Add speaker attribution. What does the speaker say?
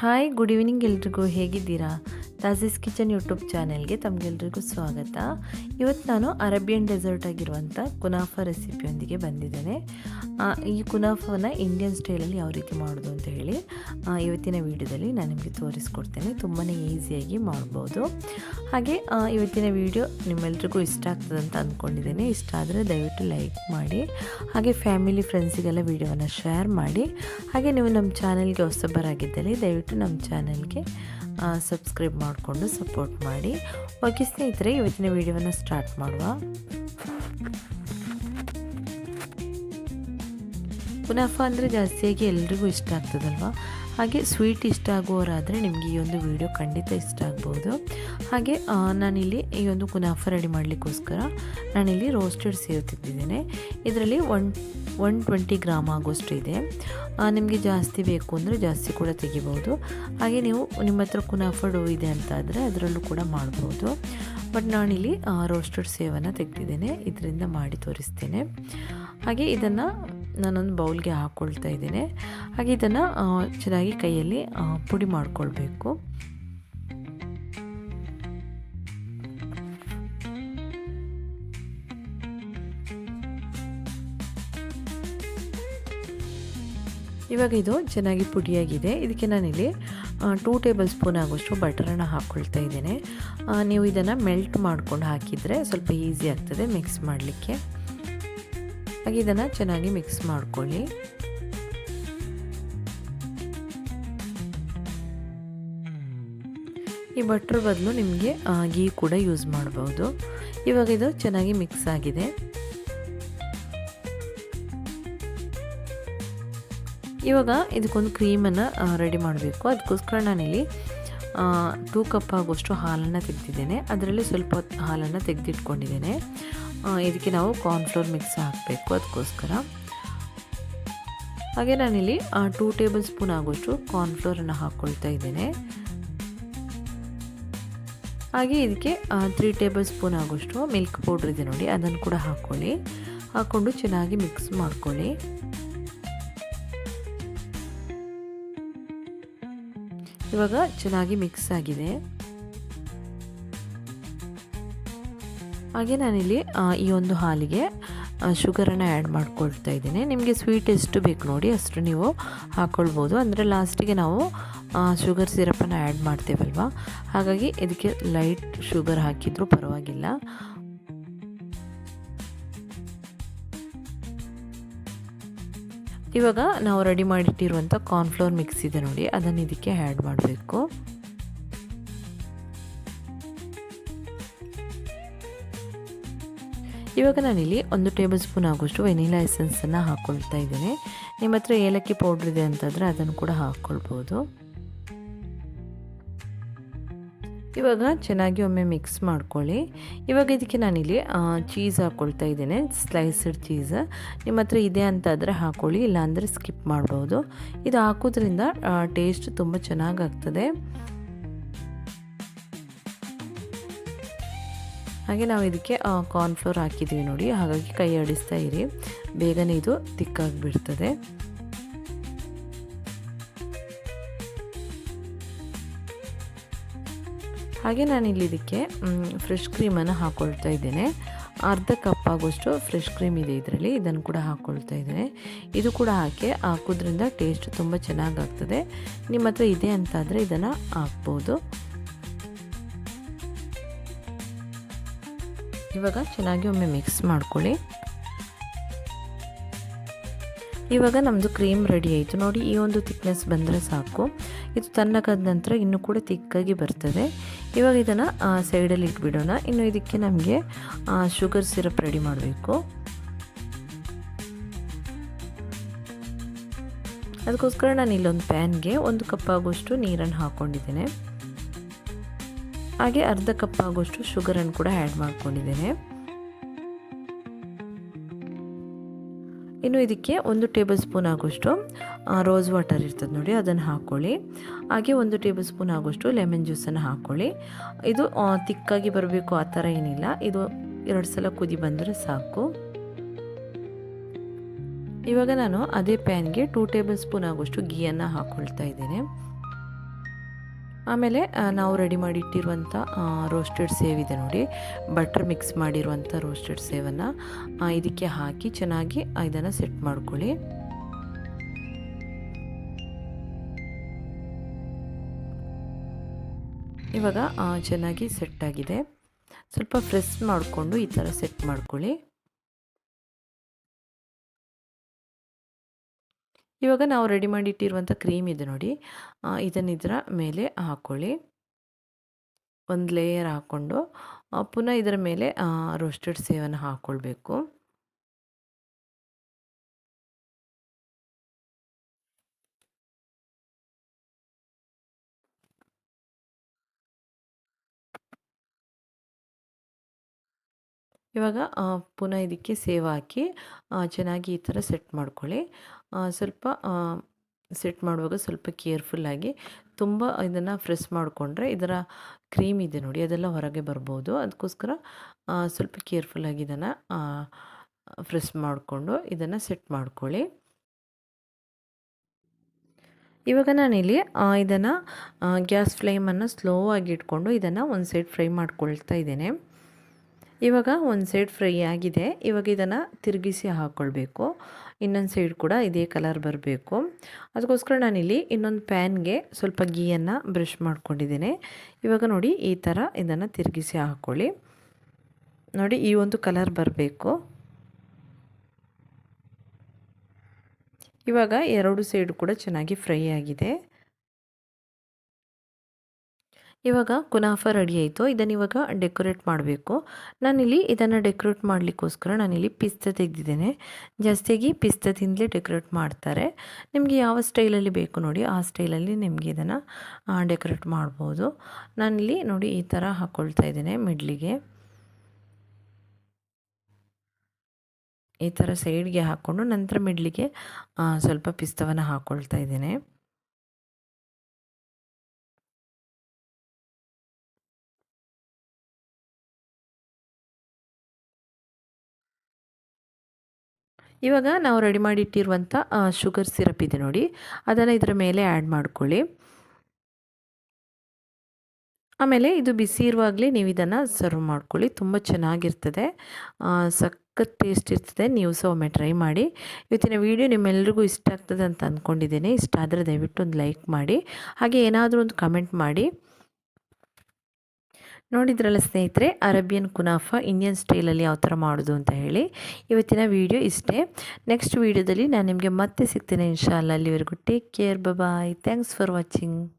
Speaker 1: Hi good evening ಎಲ್ರಿಗೂ. ಹೇಗಿದ್ದೀರಾ? ತಾಜಿಸ್ kitchen YouTube ಚಾನೆಲ್ಗೆ ತಮಗೆಲ್ರಿಗೂ ಸ್ವಾಗತ. ಇವತ್ತು ನಾನು ಅರೇಬಿಯನ್ ಡೆಸರ್ಟ್ ಆಗಿರುವಂಥ ಕುನಾಫ ರೆಸಿಪಿಯೊಂದಿಗೆ ಬಂದಿದ್ದೇನೆ. ಈ ಕುನಾಫಾನ ಇಂಡಿಯನ್ ಸ್ಟೈಲಲ್ಲಿ ಯಾವ ರೀತಿ ಮಾಡೋದು ಅಂತ ಹೇಳಿ ಇವತ್ತಿನ ವಿಡಿಯೋದಲ್ಲಿ ನಾನು ನಿಮಗೆ ತೋರಿಸ್ಕೊಡ್ತೇನೆ. ತುಂಬಾ ಈಸಿಯಾಗಿ ಮಾಡ್ಬೋದು. ಹಾಗೆ ಇವತ್ತಿನ ವಿಡಿಯೋ ನಿಮ್ಮೆಲ್ರಿಗೂ ಇಷ್ಟ ಆಗ್ತದೆ ಅಂತ ಅಂದ್ಕೊಂಡಿದ್ದೇನೆ ಇಷ್ಟ ಆದರೆ ದಯವಿಟ್ಟು ಲೈಕ್ ಮಾಡಿ, ಹಾಗೆ ಫ್ಯಾಮಿಲಿ ಫ್ರೆಂಡ್ಸಿಗೆಲ್ಲ ವೀಡಿಯೋವನ್ನು ಶೇರ್ ಮಾಡಿ, ಹಾಗೆ ನೀವು ನಮ್ಮ ಚಾನೆಲ್ಗೆ ಹೊಸಬರಾಗಿದ್ದಲ್ಲಿ ದಯವಿಟ್ಟು ನಮ್ಮ ಚಾನಲ್ಗೆ ಸಬ್ಸ್ಕ್ರೈಬ್ ಮಾಡಿಕೊಂಡು ಸಪೋರ್ಟ್ ಮಾಡಿ. ಓಕೆ ಸ್ನೇಹಿತರೆ, ಇವತ್ತಿನ ವಿಡಿಯೋವನ್ನು ಸ್ಟಾರ್ಟ್ ಮಾಡುವ. ಕುನಾಫ ಅಂದರೆ ಜಾಸ್ತಿಯಾಗಿ ಎಲ್ರಿಗೂ ಇಷ್ಟ ಆಗ್ತದಲ್ವ? ಹಾಗೆ ಸ್ವೀಟ್ ಇಷ್ಟ ಆಗುವವರಾದರೆ ನಿಮಗೆ ಈ ಒಂದು ವಿಡಿಯೋ ಖಂಡಿತ ಇಷ್ಟ ಆಗ್ಬೋದು. ಹಾಗೆ ನಾನಿಲ್ಲಿ ಈ ಒಂದು ಕುನಾಫ ರೆಡಿ ಮಾಡಲಿಕ್ಕೋಸ್ಕರ ನಾನಿಲ್ಲಿ ರೋಸ್ಟೆಡ್ ಸೇವ್ ತೆಗೆದಿದ್ದೇನೆ ಇದರಲ್ಲಿ ಒನ್ ಒನ್ ಟ್ವೆಂಟಿ ಗ್ರಾಮ್ ಆಗೋಷ್ಟು ಇದೆ. ನಿಮಗೆ ಜಾಸ್ತಿ ಬೇಕು ಅಂದರೆ ಜಾಸ್ತಿ ಕೂಡ ತೆಗಿಬೋದು. ಹಾಗೆ ನೀವು ನಿಮ್ಮ ಹತ್ರ ಕುನಾಫಡು ಇದೆ ಅಂತ ಆದರೆ ಅದರಲ್ಲೂ ಕೂಡ ಮಾಡ್ಬೋದು. ಬಟ್ ನಾನಿಲ್ಲಿ ರೋಸ್ಟೆಡ್ ಸೇವನ್ನು ತೆಗೆದಿದ್ದೇನೆ. ಇದರಿಂದ ಮಾಡಿ ತೋರಿಸ್ತೇನೆ. ಹಾಗೆ ಇದನ್ನು ನಾನೊಂದು ಬೌಲ್ಗೆ ಹಾಕ್ಕೊಳ್ತಾ ಇದ್ದೇನೆ. ಹಾಗೆ ಇದನ್ನು ಚೆನ್ನಾಗಿ ಕೈಯಲ್ಲಿ ಪುಡಿ ಮಾಡಿಕೊಳ್ಬೇಕು. ಇವಾಗ ಇದು ಚೆನ್ನಾಗಿ ಪುಡಿಯಾಗಿದೆ. ಇದಕ್ಕೆ ನಾನಿಲ್ಲಿ ಟೂ ಟೇಬಲ್ ಸ್ಪೂನ್ ಆಗೋಷ್ಟು ಬಟರನ್ನು ಹಾಕ್ಕೊಳ್ತಾ ಇದ್ದೇನೆ. ನೀವು ಇದನ್ನು ಮೆಲ್ಟ್ ಮಾಡ್ಕೊಂಡು ಹಾಕಿದರೆ ಸ್ವಲ್ಪ ಈಸಿ ಆಗ್ತದೆ ಮಿಕ್ಸ್ ಮಾಡಲಿಕ್ಕೆ. ಹಾಗೆ ಇದನ್ನು ಚೆನ್ನಾಗಿ ಮಿಕ್ಸ್ ಮಾಡ್ಕೊಳ್ಳಿ. ಈ ಬಟ್ರ್ ಬದಲು ನಿಮಗೆ ಗೀ ಕೂಡ ಯೂಸ್ ಮಾಡ್ಬೋದು. ಇವಾಗ ಇದು ಚೆನ್ನಾಗಿ ಮಿಕ್ಸ್ ಆಗಿದೆ. ಇವಾಗ ಇದಕ್ಕೊಂದು ಕ್ರೀಮನ್ನು ರೆಡಿ ಮಾಡಬೇಕು. ಅದಕ್ಕೋಸ್ಕರ ನಾನಿಲ್ಲಿ ಟೂ ಕಪ್ ಆಗುವಷ್ಟು ಹಾಲನ್ನು ತೆಗೆದಿದ್ದೇನೆ. ಅದರಲ್ಲಿ ಸ್ವಲ್ಪ ಹಾಲನ್ನು ತೆಗೆದಿಟ್ಕೊಂಡಿದ್ದೇನೆ. ಇದಕ್ಕೆ ನಾವು ಕಾರ್ನ್ಫ್ಲೋರ್ ಮಿಕ್ಸ್ ಹಾಕಬೇಕು ಅದಕ್ಕೋಸ್ಕರ. ಹಾಗೆ ನಾನಿಲ್ಲಿ ಟೂ ಟೇಬಲ್ ಸ್ಪೂನ್ ಆಗುವಷ್ಟು ಕಾರ್ನ್ಫ್ಲೋರನ್ನು ಹಾಕ್ಕೊಳ್ತಾ ಇದ್ದೇನೆ. ಹಾಗೆ ಇದಕ್ಕೆ ತ್ರೀ ಟೇಬಲ್ ಸ್ಪೂನ್ ಆಗುವಷ್ಟು ಮಿಲ್ಕ್ ಪೌಡ್ರ್ ಇದೆ ನೋಡಿ, ಅದನ್ನು ಕೂಡ ಹಾಕ್ಕೊಳ್ಳಿ ಹಾಕ್ಕೊಂಡು ಚೆನ್ನಾಗಿ ಮಿಕ್ಸ್ ಮಾಡ್ಕೊಳ್ಳಿ. ಇವಾಗ ಚೆನ್ನಾಗಿ ಮಿಕ್ಸ್ ಆಗಿದೆ. ಹಾಗೆ ನಾನಿಲ್ಲಿ ಈ ಒಂದು ಹಾಲಿಗೆ ಶುಗರನ್ನು ಆ್ಯಡ್ ಮಾಡ್ಕೊಳ್ತಾ ಇದ್ದೀನಿ. ನಿಮಗೆ ಸ್ವೀಟ್ ಎಷ್ಟು ಬೇಕು ನೋಡಿ ಅಷ್ಟು ನೀವು ಹಾಕ್ಕೊಳ್ಬೋದು ಅಂದರೆ ಲಾಸ್ಟಿಗೆ ನಾವು ಶುಗರ್ ಸಿರಪನ್ನು ಆ್ಯಡ್ ಮಾಡ್ತೇವಲ್ವ? ಹಾಗಾಗಿ ಇದಕ್ಕೆ ಲೈಟ್ ಶುಗರ್ ಹಾಕಿದರೂ ಪರವಾಗಿಲ್ಲ. ಇವಾಗ ನಾವು ರೆಡಿ ಮಾಡಿಟ್ಟಿರುವಂಥ ಕಾರ್ನ್ಫ್ಲೋರ್ ಮಿಕ್ಸ್ ಇದೆ ನೋಡಿ, ಅದನ್ನು ಇದಕ್ಕೆ ಆ್ಯಡ್ ಮಾಡಬೇಕು. ಇವಾಗ ನಾನಿಲ್ಲಿ ಒಂದು ಟೇಬಲ್ ಸ್ಪೂನ್ ಆಗೋಷ್ಟು ವೆನಿಲಾ ಎಸೆನ್ಸನ್ನು ಹಾಕ್ಕೊಳ್ತಾ ಇದ್ದೇನೆ. ನಿಮ್ಮ ಹತ್ರ ಏಲಕ್ಕಿ ಪೌಡ್ರ್ ಇದೆ ಅಂತಂದರೆ ಅದನ್ನು ಕೂಡ ಹಾಕ್ಕೊಳ್ಬೋದು ಇವಾಗ ಚೆನ್ನಾಗಿ ಒಮ್ಮೆ ಮಿಕ್ಸ್ ಮಾಡ್ಕೊಳ್ಳಿ. ಇವಾಗ ಇದಕ್ಕೆ ನಾನಿಲ್ಲಿ ಚೀಸ್ ಹಾಕ್ಕೊಳ್ತಾ ಇದ್ದೇನೆ. ಸ್ಲೈಸಡ್ ಚೀಸ್ ನಿಮ್ಮ ಹತ್ರ ಇದೆ ಅಂತಾದರೆ ಹಾಕ್ಕೊಳ್ಳಿ ಇಲ್ಲಾಂದರೆ ಸ್ಕಿಪ್ ಮಾಡ್ಬೋದು. ಇದು ಹಾಕೋದ್ರಿಂದ ಟೇಸ್ಟ್ ತುಂಬ ಚೆನ್ನಾಗಾಗ್ತದೆ. ಹಾಗೆ ನಾವು ಇದಕ್ಕೆ ಕಾರ್ನ್ಫ್ಲೋರ್ ಹಾಕಿದ್ದೀವಿ ನೋಡಿ. ಹಾಗಾಗಿ ಕೈ ಆಡಿಸ್ತಾ ಇರಿ. ಬೇಗನೆ ಇದು ತಿಕ್ಕಾಗಿಬಿಡ್ತದೆ ಹಾಗೆ ಇಲ್ಲಿ ಇದಕ್ಕೆ ಫ್ರೆಶ್ ಕ್ರೀಮನ್ನು ಹಾಕ್ಕೊಳ್ತಾ ಇದ್ದೇನೆ. ಅರ್ಧ ಕಪ್ ಆಗೋಷ್ಟು ಫ್ರೆಶ್ ಕ್ರೀಮ್ ಇದೆ ಇದರಲ್ಲಿ, ಇದನ್ನು ಕೂಡ ಹಾಕ್ಕೊಳ್ತಾ ಇದ್ದೇನೆ. ಇದು ಕೂಡ ಹಾಕಿ ಹಾಕೋದ್ರಿಂದ ಟೇಸ್ಟ್ ತುಂಬ ಚೆನ್ನಾಗಾಗ್ತದೆ. ನಿಮ್ಮ ಹತ್ರ ಇದೆ ಅಂತಾದರೆ ಇದನ್ನು ಹಾಕ್ಬೋದು. ಇವಾಗ ಚೆನ್ನಾಗಿ ಒಮ್ಮೆ ಮಿಕ್ಸ್ ಮಾಡ್ಕೊಳ್ಳಿ. ಇವಾಗ ನಮ್ಮದು ಕ್ರೀಮ್ ರೆಡಿ ಆಯಿತು. ನೋಡಿ, ಈ ಒಂದು ತಿಕ್ನೆಸ್ ಬಂದರೆ ಸಾಕು. ಇದು ತಣ್ಣಗಾದ ನಂತರ ಇನ್ನೂ ಕೂಡ ತಿಕ್ಕಾಗಿ ಬರ್ತದೆ. ಇವಾಗ ಇದನ್ನು ಸೈಡಲ್ಲಿ ಇಟ್ಬಿಡೋಣ. ಇನ್ನು ಇದಕ್ಕೆ ನಮಗೆ ಶುಗರ್ ಸಿರಪ್ ರೆಡಿ ಮಾಡಬೇಕು. ಅದಕ್ಕೋಸ್ಕರ ನಾನು ಇಲ್ಲೊಂದು ಪ್ಯಾನ್ಗೆ ಒಂದು ಕಪ್ ಆಗೋಷ್ಟು ನೀರನ್ನು ಹಾಕ್ಕೊಂಡಿದ್ದೇನೆ ಹಾಗೆ ಅರ್ಧ ಕಪ್ ಆಗೋಷ್ಟು ಶುಗರನ್ನು ಕೂಡ ಆ್ಯಡ್ ಮಾಡ್ಕೊಂಡಿದ್ದೇನೆ. ಇನ್ನು ಇದಕ್ಕೆ ಒಂದು ಟೇಬಲ್ ಸ್ಪೂನ್ ಆಗೋಷ್ಟು ರೋಸ್ ವಾಟರ್ ಇರ್ತದೆ ನೋಡಿ, ಅದನ್ನು ಹಾಕ್ಕೊಳ್ಳಿ ಹಾಗೆ ಒಂದು ಟೇಬಲ್ ಸ್ಪೂನ್ ಆಗೋಷ್ಟು ಲೆಮನ್ ಜ್ಯೂಸನ್ನು ಹಾಕ್ಕೊಳ್ಳಿ ಇದು ತಿಕ್ಕಾಗಿ ಬರಬೇಕು, ಆ ಥರ ಏನಿಲ್ಲ. ಇದು ಎರಡು ಸಲ ಕುದಿ ಬಂದರೆ ಸಾಕು. ಇವಾಗ ನಾನು ಅದೇ ಪ್ಯಾನ್ಗೆ ಟೂ ಟೇಬಲ್ ಸ್ಪೂನ್ ಆಗೋಷ್ಟು ಗೀಯನ್ನು ಹಾಕ್ಕೊಳ್ತಾ ಇದ್ದೇನೆ. ಆಮೇಲೆ ನಾವು ರೆಡಿ ಮಾಡಿಟ್ಟಿರುವಂಥ ರೋಸ್ಟೆಡ್ ಸೇವ್ ಇದೆ ನೋಡಿ. ಬಟರ್ ಮಿಕ್ಸ್ ಮಾಡಿರುವಂಥ ರೋಸ್ಟೆಡ್ ಸೇವನ್ನು ಇದಕ್ಕೆ ಹಾಕಿ ಚೆನ್ನಾಗಿ ಇದನ್ನು ಸೆಟ್ ಮಾಡ್ಕೊಳ್ಳಿ. ಇವಾಗ ಚೆನ್ನಾಗಿ ಸೆಟ್ ಆಗಿದೆ. ಸ್ವಲ್ಪ ಫ್ರೆಶ್ ಮಾಡಿಕೊಂಡು ಈ ಥರ ಸೆಟ್ ಮಾಡ್ಕೊಳ್ಳಿ. ಇವಾಗ ನಾವು ರೆಡಿ ಮಾಡಿಟ್ಟಿರುವಂಥ ಕ್ರೀಮ್ ಇದೆ ನೋಡಿ. ಇದನ್ನು ಇದರ ಮೇಲೆ ಹಾಕ್ಕೊಳ್ಳಿ ಒಂದು ಲೇಯರ್ ಹಾಕ್ಕೊಂಡು ಪುನಃ ಇದರ ಮೇಲೆ ರೋಸ್ಟೆಡ್ ಸೇವನ್ನು ಹಾಕ್ಕೊಳ್ಬೇಕು ಇವಾಗ ಪುನಃ ಇದಕ್ಕೆ ಸೇವ್ ಹಾಕಿ ಚೆನ್ನಾಗಿ ಈ ಥರ ಸೆಟ್ ಮಾಡ್ಕೊಳ್ಳಿ. ಸ್ವಲ್ಪ ಸೆಟ್ ಮಾಡುವಾಗ ಸ್ವಲ್ಪ ಕೇರ್ಫುಲ್ಲಾಗಿ ತುಂಬ ಇದನ್ನು ಫ್ರೆಸ್ ಮಾಡಿಕೊಂಡ್ರೆ ಇದರ ಕ್ರೀಮ್ ಇದೆ ನೋಡಿ, ಅದೆಲ್ಲ ಹೊರಗೆ ಬರ್ಬೋದು. ಅದಕ್ಕೋಸ್ಕರ ಸ್ವಲ್ಪ ಕೇರ್ಫುಲ್ಲಾಗಿ ಇದನ್ನು ಫ್ರೆಸ್ ಮಾಡಿಕೊಂಡು ಇದನ್ನು ಸೆಟ್ ಮಾಡ್ಕೊಳ್ಳಿ. ಇವಾಗ ನಾನಿಲ್ಲಿ ಇದನ್ನು ಗ್ಯಾಸ್ ಫ್ಲೇಮನ್ನು ಸ್ಲೋ ಆಗಿ ಇಟ್ಕೊಂಡು ಇದನ್ನು ಒಂದು ಸೈಡ್ ಫ್ರೈ ಮಾಡ್ಕೊಳ್ತಾ ಇದ್ದೇನೆ. ಇವಾಗ ಒಂದು ಸೈಡ್ ಫ್ರೈ ಆಗಿದೆ. ಇವಾಗ ಇದನ್ನು ತಿರುಗಿಸಿ ಹಾಕ್ಕೊಳ್ಬೇಕು ಇನ್ನೊಂದು ಸೈಡ್ ಕೂಡ ಇದೇ ಕಲರ್ ಬರಬೇಕು. ಅದಕ್ಕೋಸ್ಕರ ನಾನಿಲ್ಲಿ ಇನ್ನೊಂದು ಪ್ಯಾನ್ಗೆ ಸ್ವಲ್ಪ ಗೀಯನ್ನು ಬ್ರಷ್ ಮಾಡ್ಕೊಂಡಿದ್ದೇನೆ. ಇವಾಗ ನೋಡಿ ಈ ಥರ ಇದನ್ನು ತಿರುಗಿಸಿ ಹಾಕ್ಕೊಳ್ಳಿ ನೋಡಿ ಈ ಒಂದು ಕಲರ್ ಬರಬೇಕು. ಇವಾಗ ಎರಡು ಸೈಡ್ ಕೂಡ ಚೆನ್ನಾಗಿ ಫ್ರೈ ಆಗಿದೆ. ಇವಾಗ ಕುನಾಫ ರೆಡಿ ಆಯಿತು. ಇದನ್ನು ಇವಾಗ ಡೆಕೋರೇಟ್ ಮಾಡಬೇಕು. ನಾನಿಲ್ಲಿ ಇದನ್ನು ಡೆಕೋರೇಟ್ ಮಾಡಲಿಕ್ಕೋಸ್ಕರ ನಾನಿಲ್ಲಿ ಪಿಸ್ತ ತೆಗೆದಿದ್ದೇನೆ. ಜಾಸ್ತಿಯಾಗಿ ಪಿಸ್ತದಿಂದಲೇ ಡೆಕೋರೇಟ್ ಮಾಡ್ತಾರೆ. ನಿಮಗೆ ಯಾವ ಸ್ಟೈಲಲ್ಲಿ ಬೇಕು ನೋಡಿ, ಆ ಸ್ಟೈಲಲ್ಲಿ ನಿಮಗೆ ಇದನ್ನು ಡೆಕೋರೇಟ್ ಮಾಡ್ಬೋದು. ನಾನಿಲ್ಲಿ ನೋಡಿ ಈ ಥರ ಹಾಕ್ಕೊಳ್ತಾ ಇದ್ದೇನೆ ಮಿಡ್ಲಿಗೆ. ಈ ಥರ ಸೈಡ್ಗೆ ಹಾಕ್ಕೊಂಡು ನಂತರ ಮಿಡ್ಲಿಗೆ ಸ್ವಲ್ಪ ಪಿಸ್ತವನ್ನು ಹಾಕ್ಕೊಳ್ತಾ ಇದ್ದೇನೆ. ಇವಾಗ ನಾವು ರೆಡಿ ಮಾಡಿಟ್ಟಿರುವಂಥ ಶುಗರ್ ಸಿರಪ್ ಇದೆ ನೋಡಿ. ಅದನ್ನು ಇದರ ಮೇಲೆ ಆ್ಯಡ್ ಮಾಡ್ಕೊಳ್ಳಿ. ಆಮೇಲೆ ಇದು ಬಿಸಿ ಇರುವಾಗಲೇ ನೀವು ಇದನ್ನು ಸರ್ವ್ ಮಾಡ್ಕೊಳ್ಳಿ. ತುಂಬ ಚೆನ್ನಾಗಿರ್ತದೆ. ಸಖತ್ ಟೇಸ್ಟ್ ಇರ್ತದೆ. ನೀವು ಸಹ ಒಮ್ಮೆ ಟ್ರೈ ಮಾಡಿ. ಇವತ್ತಿನ ವೀಡಿಯೋ ನಿಮ್ಮೆಲ್ಲರಿಗೂ ಇಷ್ಟ ಆಗ್ತದೆ ಅಂತ ಅಂದ್ಕೊಂಡಿದ್ದೇನೆ ಇಷ್ಟ ಆದರೆ ದಯವಿಟ್ಟು ಒಂದು ಲೈಕ್ ಮಾಡಿ. ಹಾಗೆ ಏನಾದರೂ ಒಂದು ಕಮೆಂಟ್ ಮಾಡಿ. ನೋಡಿದ್ರಲ್ಲ ಸ್ನೇಹಿತರೆ, ಅರೇಬಿಯನ್ ಕುನಾಫ ಇಂಡಿಯನ್ ಸ್ಟೈಲಲ್ಲಿ ಯಾವ ಥರ ಮಾಡೋದು ಅಂತ ಹೇಳಿ. ಇವತ್ತಿನ ವೀಡಿಯೋ ಇಷ್ಟೇ. ನೆಕ್ಸ್ಟ್ ವೀಡಿಯೋದಲ್ಲಿ ನಾನು ನಿಮಗೆ ಮತ್ತೆ ಸಿಗ್ತೇನೆ ಇನ್ಶಾಲ್ಲ ಅಲ್ಲಿವರೆಗೂ take care bye thanks for watching